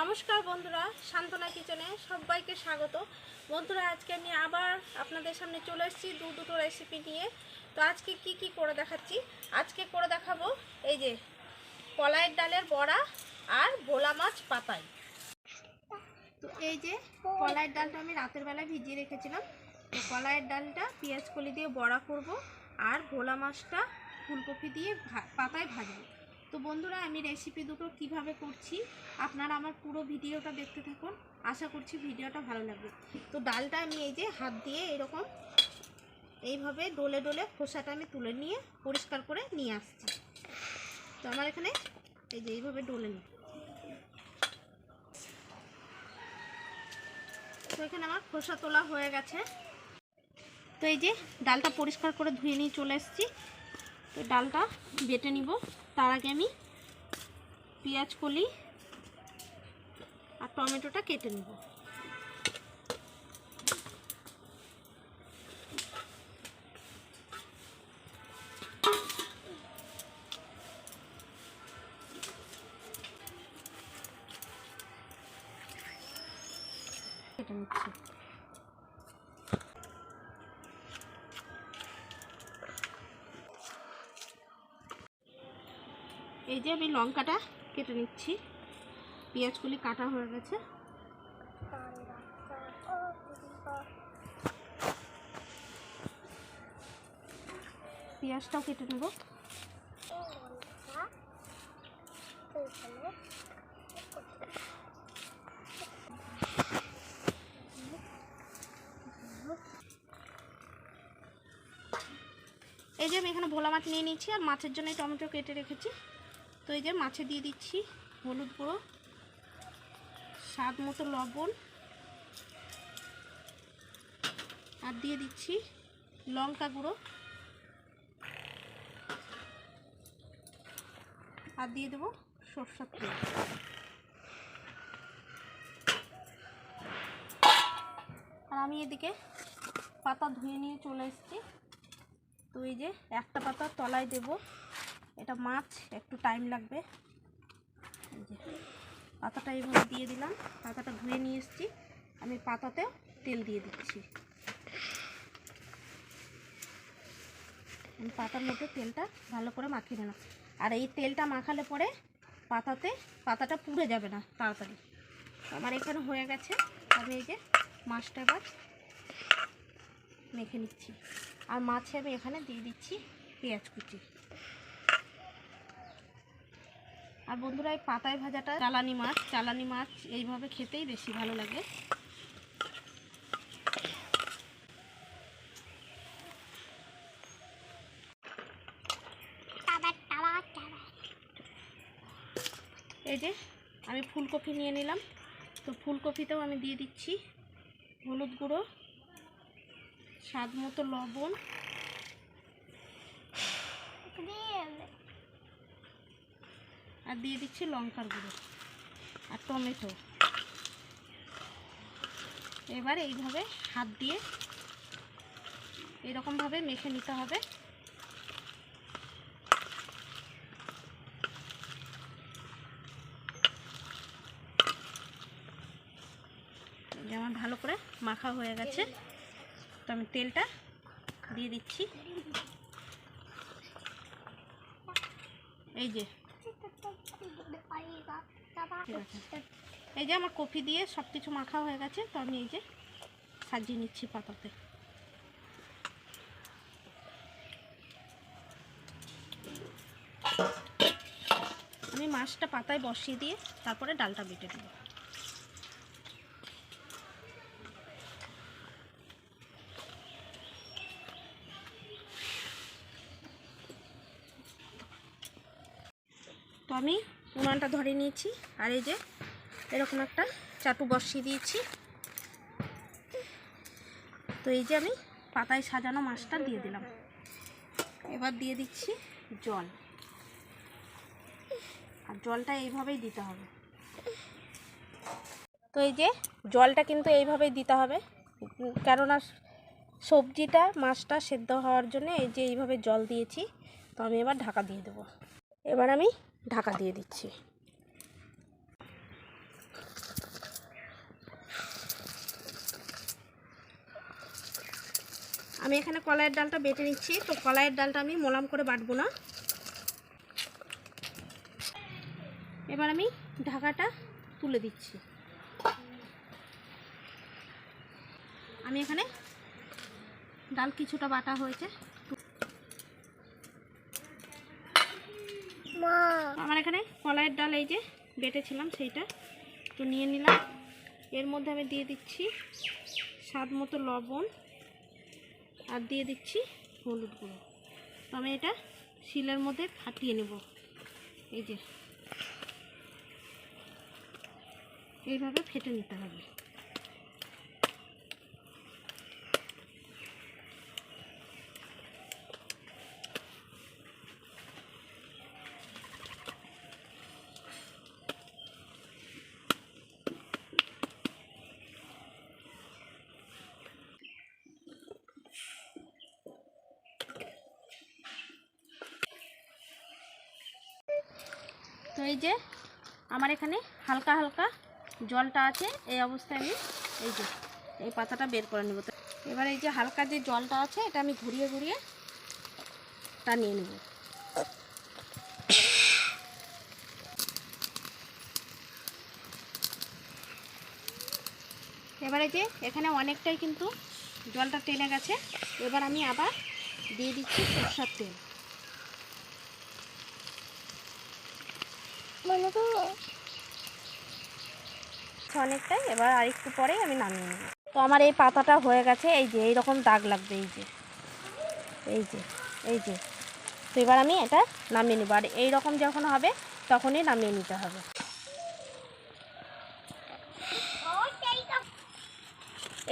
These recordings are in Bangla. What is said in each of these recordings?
নমস্কার বন্ধুরা, সান্ত্বনা কিচেনে সবাইকে স্বাগত। বন্ধুরা, আজকে আমি আবার আপনাদের সামনে চলে এসেছি দু দুটো রেসিপি নিয়ে। তো আজকে কি কি করে দেখাচ্ছি? আজকে করে দেখাবো এই যে কলাইয়ের ডালের বড়া আর ভোলা মাছ পাতায়। তো এই যে কলাইয়ের ডালটা আমি রাতের বেলায় ভিজিয়ে রেখেছিলাম। তো কলাইয়ের ডালটা পেঁয়াজ কলি দিয়ে বড়া করব আর ভোলা মাছটা ফুলকপি দিয়ে পাতায় ভাজবো। তো বন্ধুরা, আমি রেসিপি দুটো কীভাবে করছি আপনারা আমার পুরো ভিডিওটা দেখতে থাকুন। আশা করছি ভিডিওটা ভালো লাগবে। তো ডালটা আমি এই যে হাত দিয়ে এরকম এইভাবে ডলে ডলে খোসাটা আমি তুলে নিয়ে পরিষ্কার করে নিয়ে আসছি। তো আমার এখানে এই যে এইভাবে ডোলে নিই। তো এখানে আমার খোসা তোলা হয়ে গেছে। তো এই যে ডালটা পরিষ্কার করে ধুয়ে নিয়ে চলে এসেছি। তো ডালটা বেটে নিব। তার আগে আমি পেঁয়াজ কলি আর টমেটোটা কেটে নেব। কেটে নিচ্ছি। যে আমি লঙ্কাটা কেটে নিচ্ছি। পেঁয়াজগুলি কাটা হয়ে গেছে। পেঁয়াজটাও কেটে নেব। এই যে আমি এখানে ভোলা মাছ নিয়ে নিচ্ছি আর মাছের জন্য টমেটো কেটে রেখেছি। তো এই যে মাছে দিয়ে দিচ্ছি হলুদ গুঁড়ো, স্বাদ মতো লবণ, আর দিয়ে দিচ্ছি লঙ্কা গুঁড়ো। আর দিয়ে দেবো সরষের তেল। আর আমি এদিকে পাতা ধুয়ে নিয়ে চলে এসেছি। তো এই যে একটা পাতা তলায় দেব। এটা মাছ, একটু টাইম লাগবে। পাতাটা এইভাবে দিয়ে দিলাম, পাতাটা ধুয়ে নিয়ে এসেছি। আমি পাতাতেও তেল দিয়ে দিচ্ছি। আমি পাতার মধ্যে তেলটা ভালো করে মাখিয়ে নিলাম। আর এই তেলটা মাখালে পরে পাতাতে, পাতাটা পুড়ে যাবে না তাড়াতাড়ি। আমার এখানে হয়ে গেছে। আমি এই যে মাছটা এবার মেখে নিচ্ছি। আর মাছে আমি এখানে দিয়ে দিচ্ছি পেঁয়াজ কুচি। আর বন্ধুরা, এই পাতায় ভাজাটা চালানি মাছ চালানি মাছ এইভাবে খেতেই বেশি ভালো লাগে। এই যে, আমি ফুলকপি নিয়ে নিলাম। তো ফুলকপিতেও আমি দিয়ে দিচ্ছি হলুদ গুঁড়ো, স্বাদ মতো লবণ। আর দিয়ে দিচ্ছি লঙ্কার গুঁড়ো আর টমেটো। এবার এইভাবে হাত দিয়ে এরকমভাবে মেখে নিতে হবে। যেমন ভালো করে মাখা হয়ে গেছে। তো আমি তেলটা দিয়ে দিচ্ছি। এই যে এই যে আমার কফি দিয়ে সব কিছু মাখা হয়ে গেছে, তো আমি এই যে সাজিয়ে নিচ্ছি পাতাতে। আমি মাছটা পাতায় বসিয়ে দিয়ে তারপরে ডালটা বেটে দেবো তো আমি উনানটা ধরে নিয়েছি। আর এই যে এরকম একটা চাটু বসিয়ে দিয়েছি। তো এই যে আমি পাতায় সাজানো মাছটা দিয়ে দিলাম। এবার দিয়ে দিচ্ছি জল। আর জলটা এইভাবেই দিতে হবে। তো এই যে জলটা কিন্তু এইভাবেই দিতে হবে। কেননা সবজিটা, মাছটা সেদ্ধ হওয়ার জন্য এই যে এইভাবে জল দিয়েছি। তো আমি এবার ঢাকা দিয়ে দেবো। এবার আমি ঢাকা দিয়ে দিচ্ছি। আমি এখানে কলাইয়ের ডালটা বেটে নিচ্ছি। তো কলাইয়ের ডালটা আমি মোলাম করে বাটবো না। এবার আমি ঢাকাটা তুলে দিচ্ছি। আমি এখানে ডাল কিছুটা বাটা হয়েছে। আমার এখানে কলাইয়ের ডাল এই যে বেটেছিলাম সেইটা। তো নিয়ে নিলাম। এর মধ্যে আমি দিয়ে দিচ্ছি স্বাদ মতো লবণ। আর দিয়ে দিচ্ছি হলুদ গুঁড়ো। তো আমি এটা শিলের মধ্যে ফাটিয়ে নেব। এই যে। এইভাবে ফেটে নিতে হবে। তো এই যে আমার এখানে হালকা হালকা জলটা আছে, এই অবস্থায় আমি এই যে এই পাতাটা বের করে নেব। তো এবার এই যে হালকা যে জলটা আছে, এটা আমি ঘুরিয়ে ঘুরিয়ে টানিয়ে নেব। এবারে যে এখানে অনেকটাই কিন্তু জলটা টেনে গেছে। এবার আমি আবার দিয়ে দিচ্ছি সরষার তেল। অনেকটাই, এবার আর একটু পরেই আমি নামিয়ে নেব। তো আমার এই পাতাটা হয়ে গেছে, এই যে এই রকম দাগ লাগবে, এই যে। এই যে এই যে। তো এবার আমি এটা নামিয়ে নেব। আর এই রকম যখন হবে, তখনই নামিয়ে নিতে হবে।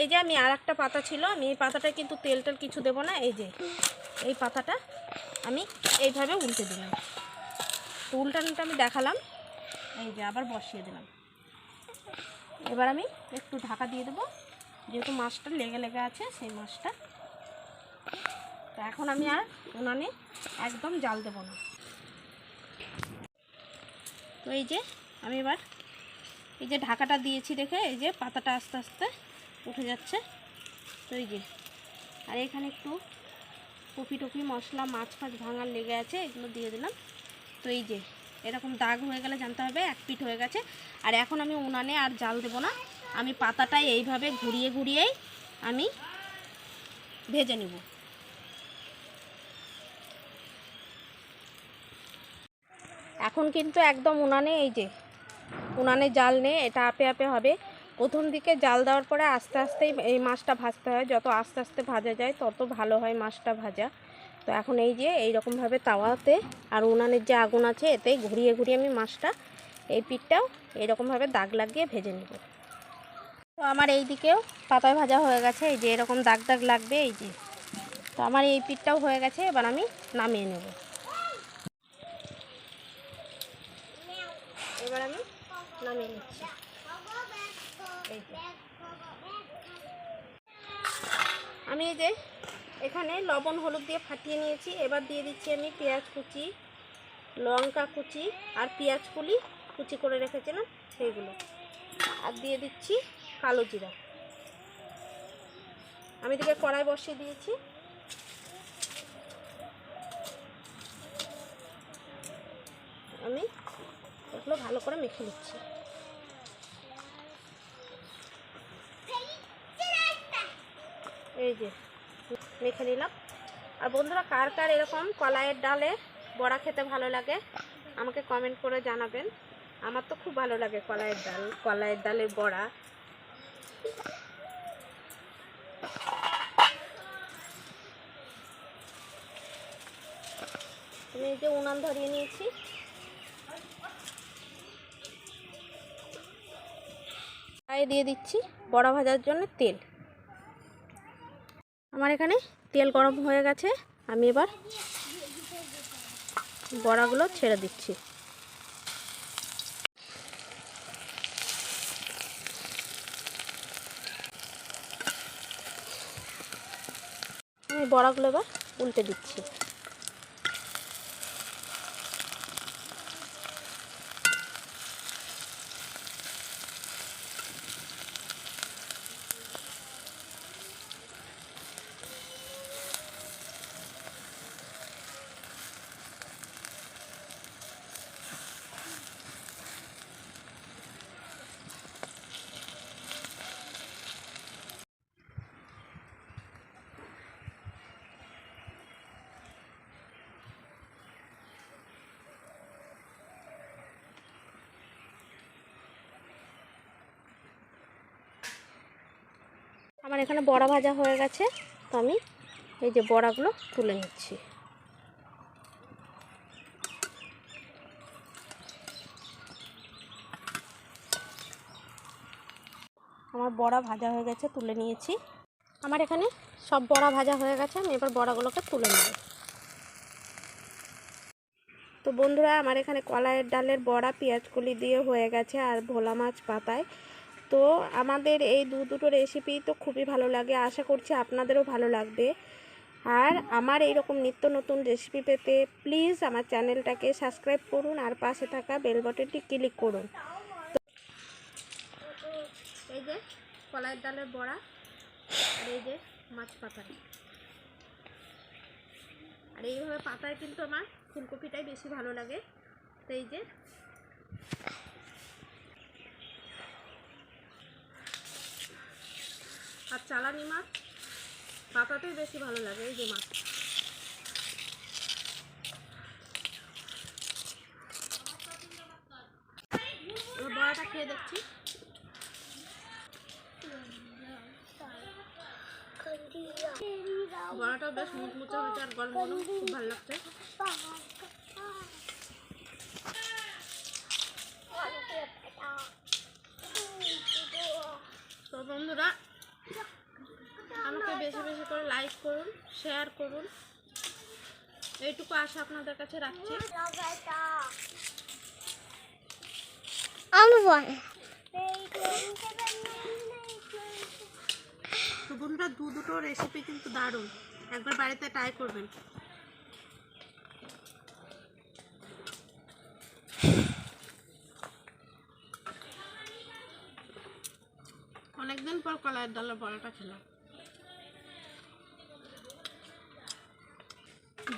এই যে, আমি আর একটা পাতা ছিল, আমি এই পাতাটা কিন্তু তেল টেল কিছু দেবো না, এই যে। এই পাতাটা আমি এইভাবে উল্টে দিলাম। তো উল্টানোটা আমি দেখালাম। এই যে আবার বসিয়ে দিলাম। এবার আমি একটু ঢাকা দিয়ে দেবো। যেহেতু মাছটা লেগে লেগে আছে, সেই মাছটা। তো এখন আমি আর উনানে একদম জাল দেবো না। তো এই যে আমি এবার এই যে ঢাকাটা দিয়েছি দেখে এই যে পাতাটা আস্তে আস্তে উঠে যাচ্ছে। তো এই যে, আর এখানে একটু কপি টপি মশলা, মাছ ফাছ ভাঙার লেগে আছে, এগুলো দিয়ে দিলাম। তো এই যে, এরকম দাগ হয়ে গেলে জানতে হবে, এক পিঠ হয়ে গেছে। আর এখন আমি উনানে আর জাল দেবো না। আমি পাতাটাই এইভাবে ঘুরিয়ে ঘুরিয়েই আমি ভেজে নেব। এখন কিন্তু একদম উনানে এই যে, উনানে জাল নেই, এটা আপে আপে হবে। প্রথম দিকে জাল দেওয়ার পরে আস্তে আস্তেই এই মাছটা ভাজতে হয়। যত আস্তে আস্তে ভাজা যায়, তত ভালো হয় মাছটা ভাজা। তো এখন এই যে এই রকমভাবে তাওয়াতে আর উনানের যে আগুন আছে এতে ঘুরিয়ে ঘুরিয়ে আমি মাছটা, এই পিঠটাও এইরকমভাবে দাগ লাগিয়ে ভেজে নেব। তো আমার এই দিকেও পাতায় ভাজা হয়ে গেছে, এই যে এরকম দাগ দাগ লাগবে, এই যে। তো আমার এই পিঠটাও হয়ে গেছে, এবার আমি নামিয়ে নেব। এবার আমি নামিয়ে নিচ্ছি। আমি এই যে এখানে লবণ, হলুদ দিয়ে ফাটিয়ে নিয়েছি। এবার দিয়ে দিচ্ছি আমি পেঁয়াজ কুচি, লঙ্কা কুচি আর পেঁয়াজ কুলি কুচি করে রেখেছিলাম সেইগুলো। আর দিয়ে দিচ্ছি কালো জিরা। আমি দিকে কড়াই বসিয়ে দিয়েছি। আমি এগুলো ভালো করে মেখে নিচ্ছি। এই যে মেখে নিলাম। আর বন্ধুরা, কার কার এরকম কলাইয়ের ডালে বড়া খেতে ভালো লাগে, আমাকে কমেন্ট করে জানাবেন। আমার তো খুব ভালো লাগে কলাইয়ের ডাল, কলাইয়ের ডালের বড়া। আমি এই যে উনান ধরিয়ে নিয়েছি। দিয়ে দিচ্ছি বড়া ভাজার জন্য তেল। আমার এখানে তেল গরম হয়ে গেছে। আমি এবার বড়াগুলো ছেড়ে দিচ্ছি। আমি বড়াগুলো এবার উল্টে দিচ্ছি। আমার এখানে বড়া ভাজা হয়ে গেছে, তো আমি এই যে বড়াগুলো তুলে নিচ্ছি। আমার বড়া ভাজা হয়ে গেছে, তুলে নিয়েছি। আমার এখানে সব বড়া ভাজা হয়ে গেছে, আমি এবার বড়াগুলোকে তুলে নেব। তো বন্ধুরা, আমার এখানে কলাইয়ের ডালের বড়া, পেঁয়াজকলি দিয়ে হয়ে গেছে আর ভোলা মাছ পাতায়। তো আমাদের এই দু দুটো রেসিপি তো খুবই ভালো লাগে। আশা করছি আপনাদেরও ভালো লাগবে। আর আমার এইরকম নিত্য নতুন রেসিপি পেতে প্লিজ আমার চ্যানেলটাকে সাবস্ক্রাইব করুন আর পাশে থাকা বেল বাটনটি ক্লিক করুন। তো এই যে কলাইয়ের ডালের বড়া আর এই যে মাছ পাতা আর এইভাবে পাতায় কিন্তু আমার ফুলকপিটাই বেশি ভালো লাগে। তো এই যে আর চালানি মাছ, পাতাতেই বেশি ভালো লাগে এই যে মাছ। বড়াটা খেয়ে দেখছি। বড়াটাও বেশ মুচমুচে হয়েছে আর গরম গরম, খুব ভালো লাগছে। তো বন্ধুরা বেশি বেশি করে লাইক করুন শেয়ার করুন। এইটুকু আশা আপনাদের কাছে রাখছি। আমি তো বন্ধুরা দু দুটো রেসিপি কিন্তু দারুণ। একবার বাড়িতে ট্রাই করবেন। অনেকদিন পর কলাইয়ের ডালের বড়াটা খেলাম।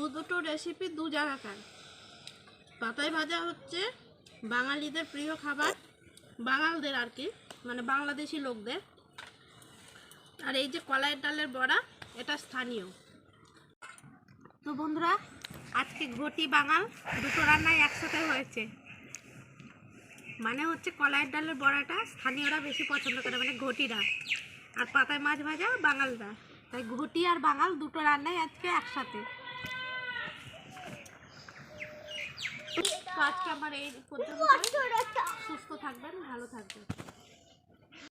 দু দুটো রেসিপি দু জায়গাকার পাতায় ভাজা হচ্ছে বাঙালিদের প্রিয় খাবার, বাঙালদের আর কি মানে বাংলাদেশি লোকদের। আর এই যে কলাইয়ের ডালের বড়া, এটা স্থানীয়। তো বন্ধুরা, আজকে ঘটি বাঙাল, দুটো রান্নাই একসাথে হয়েছে। মানে হচ্ছে কলাইয়ের ডালের বড়াটা স্থানীয়রা বেশি পছন্দ করে মানে ঘটিরা। আর পাতায় মাছ ভাজা বাঙালরা। তাই ঘটি আর বাঙাল দুটো রান্নাই আজকে একসাথে। তো আজকে আমার এই পর্যন্ত সুস্থ থাকবেন ভালো থাকবেন।